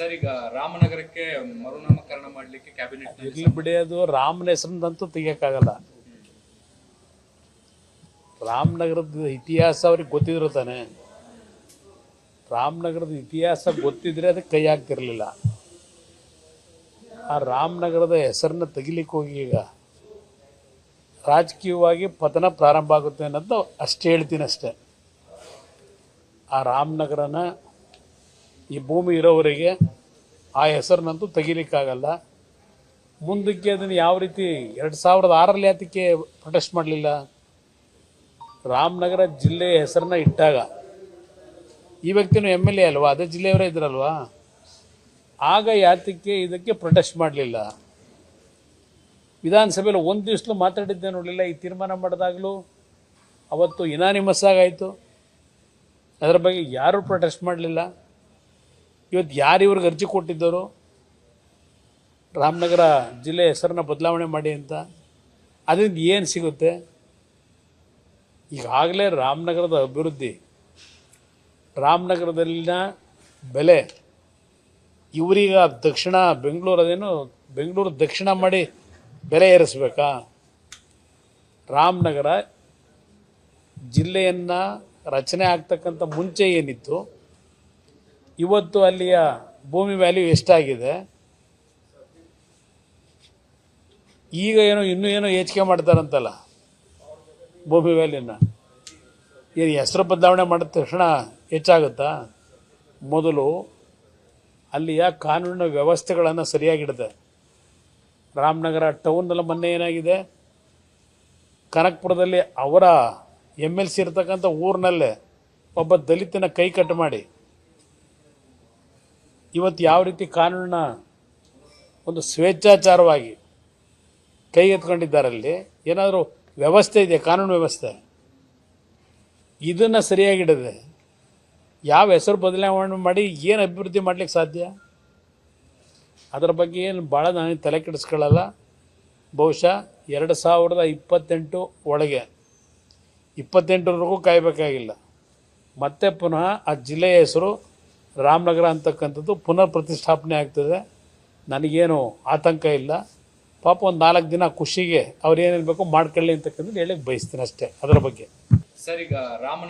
Sir, ಈಗ ರಾಮನಗರಕ್ಕೆ ಮರುನಾಮಕರಣ ಮಾಡಲಿಕ್ಕೆ ಕ್ಯಾಬಿನೆಟ್ ಇರ್ಲಿ ಬಿಡಿ, ಅದು ರಾಮನ ಹೆಸರಿಂದಂತೂ ತೆಗಿಯಕ್ಕಾಗಲ್ಲ. ರಾಮನಗರದ ಇತಿಹಾಸ ಅವ್ರಿಗೆ ಗೊತ್ತಿದ್ರು ತಾನೆ. ರಾಮನಗರದ ಇತಿಹಾಸ ಗೊತ್ತಿದ್ರೆ ಅದಕ್ಕೆ ಕೈ ಹಾಕ್ತಿರ್ಲಿಲ್ಲ. ಆ ರಾಮನಗರದ ಹೆಸರನ್ನ ತೆಗಿಲಿಕ್ಕೆ ಹೋಗಿ ಈಗ ರಾಜಕೀಯವಾಗಿ ಪತನ ಪ್ರಾರಂಭ ಆಗುತ್ತೆ ಅನ್ನೋದು ಅಷ್ಟೇ ಹೇಳ್ತೀನಿ ಅಷ್ಟೇ. ಆ ರಾಮನಗರನ ಈ ಭೂಮಿ ಇರೋವರೆಗೆ ಆ ಹೆಸರನ್ನಂತೂ ತೆಗಿಲಿಕ್ಕಾಗಲ್ಲ. ಮುಂದಕ್ಕೆ ಅದನ್ನು ಯಾವ ರೀತಿ ಎರಡು ಸಾವಿರದ ಆರರಲ್ಲಿ ಯಾತಕ್ಕೆ ಪ್ರೊಟೆಸ್ಟ್ ಮಾಡಲಿಲ್ಲ. ರಾಮನಗರ ಜಿಲ್ಲೆಯ ಹೆಸರನ್ನ ಇಟ್ಟಾಗ. ಈ ವ್ಯಕ್ತಿನೂ ಎಂ ಎಲ್ ಎ ಅಲ್ವಾ? ಅದೇ ಜಿಲ್ಲೆಯವರೇ ಇದ್ರಲ್ವಾ? ಆಗ ಯಾತಕ್ಕೆ ಇದಕ್ಕೆ ಪ್ರೊಟೆಸ್ಟ್ ಮಾಡಲಿಲ್ಲ. ವಿಧಾನಸಭೆಯಲ್ಲಿ ಒಂದು ದಿವಸಲು ಮಾತಾಡಿದ್ದೆ ನೋಡಲಿಲ್ಲ. ಈ ತೀರ್ಮಾನ ಮಾಡಿದಾಗಲೂ ಅವತ್ತು ಇನಾನಿಮಸ್ ಆಗಾಯಿತು ಅದರ ಬಗ್ಗೆ ಯಾರೂ ಪ್ರೊಟೆಸ್ಟ್ ಮಾಡಲಿಲ್ಲ. ಇವತ್ತು ಯಾರು ಇವ್ರಿಗೆ ಅರ್ಜಿ ಕೊಟ್ಟಿದ್ದರು? ರಾಮನಗರ ಜಿಲ್ಲೆ ಹೆಸರನ್ನ ಬದಲಾವಣೆ ಮಾಡಿ ಅಂತ. ಅದರಿಂದ ಏನು ಸಿಗುತ್ತೆ? ಈಗಾಗಲೇ ರಾಮನಗರದ ಅಭಿವೃದ್ಧಿ, ರಾಮನಗರದಲ್ಲಿನ ಬೆಲೆ, ಇವರೀಗ ದಕ್ಷಿಣ ಬೆಂಗಳೂರು ಅದೇನು, ಬೆಂಗಳೂರು ದಕ್ಷಿಣ ಮಾಡಿ ಬೆಲೆ ಏರಿಸ್ಬೇಕಾ? ರಾಮನಗರ ಜಿಲ್ಲೆಯನ್ನು ರಚನೆ ಆಗ್ತಕ್ಕಂಥ ಮುಂಚೆ ಏನಿತ್ತು? ಇವತ್ತು ಅಲ್ಲಿಯ ಭೂಮಿ ವ್ಯಾಲ್ಯೂ ಎಷ್ಟಾಗಿದೆ? ಈಗ ಏನೋ, ಇನ್ನೂ ಏನೋ ಹೆಚ್ಚಿಗೆ ಮಾಡ್ತಾರಂತಲ್ಲ ಭೂಮಿ ವ್ಯಾಲ್ಯೂನ ಏನು ಹೆಸರು ಬದಲಾವಣೆ ಮಾಡಿದ ತಕ್ಷಣ ಹೆಚ್ಚಾಗುತ್ತಾ? ಮೊದಲು ಅಲ್ಲಿಯ ಕಾನೂನಿನ ವ್ಯವಸ್ಥೆಗಳನ್ನು ಸರಿಯಾಗಿಡದೆ ರಾಮನಗರ ಟೌನಲ್ಲಿ ಮೊನ್ನೆ ಏನಾಗಿದೆ? ಕನಕ್ಪುರದಲ್ಲಿ ಅವರ ಎಂ ಎಲ್ ಸಿ ಇರ್ತಕ್ಕಂಥ ಊರಿನಲ್ಲೇ ಒಬ್ಬ ದಲಿತನ ಕೈ ಕಟ್ಟು ಮಾಡಿ ಇವತ್ತು ಯಾವ ರೀತಿ ಕಾನೂನಿನ ಒಂದು ಸ್ವೇಚ್ಛಾಚಾರವಾಗಿ ಕೈಗೆತ್ಕೊಂಡಿದ್ದಾರಲ್ಲಿ ಏನಾದರೂ ವ್ಯವಸ್ಥೆ ಇದೆ ಕಾನೂನು ವ್ಯವಸ್ಥೆ? ಇದನ್ನು ಸರಿಯಾಗಿಡದೆ ಯಾವ ಹೆಸರು ಬದಲಾವಣೆ ಮಾಡಿ ಏನು ಅಭಿವೃದ್ಧಿ ಮಾಡ್ಲಿಕ್ಕೆ ಸಾಧ್ಯ? ಅದರ ಬಗ್ಗೆ ಏನು ಭಾಳ ನಾನು ತಲೆ ಕೆಡಿಸ್ಕೊಳ್ಳಲ್ಲ. ಬಹುಶಃ ಎರಡು ಸಾವಿರದ ಇಪ್ಪತ್ತೆಂಟು ಒಳಗೆ ಇಪ್ಪತ್ತೆಂಟರವರೆಗೂ ಕಾಯಬೇಕಾಗಿಲ್ಲ. ಮತ್ತೆ ಪುನಃ ಆ ಜಿಲ್ಲೆಯ ಹೆಸರು ರಾಮನಗರ ಅಂತಕ್ಕಂಥದ್ದು ಪುನರ್ ಪ್ರತಿಷ್ಠಾಪನೆ ಆಗ್ತದೆ. ನನಗೇನು ಆತಂಕ ಇಲ್ಲ. ಪಾಪ ಒಂದು ನಾಲ್ಕು ದಿನ ಖುಷಿಗೆ ಅವ್ರು ಏನೇನು ಬೇಕೋ ಮಾಡ್ಕೊಳ್ಳಿ ಅಂತಕ್ಕಂಥದ್ದು ಹೇಳಕ್ಕೆ ಬಯಸ್ತೀನಿ ಅಷ್ಟೇ, ಅದರ ಬಗ್ಗೆ. ಸರ್, ಈಗ ರಾಮ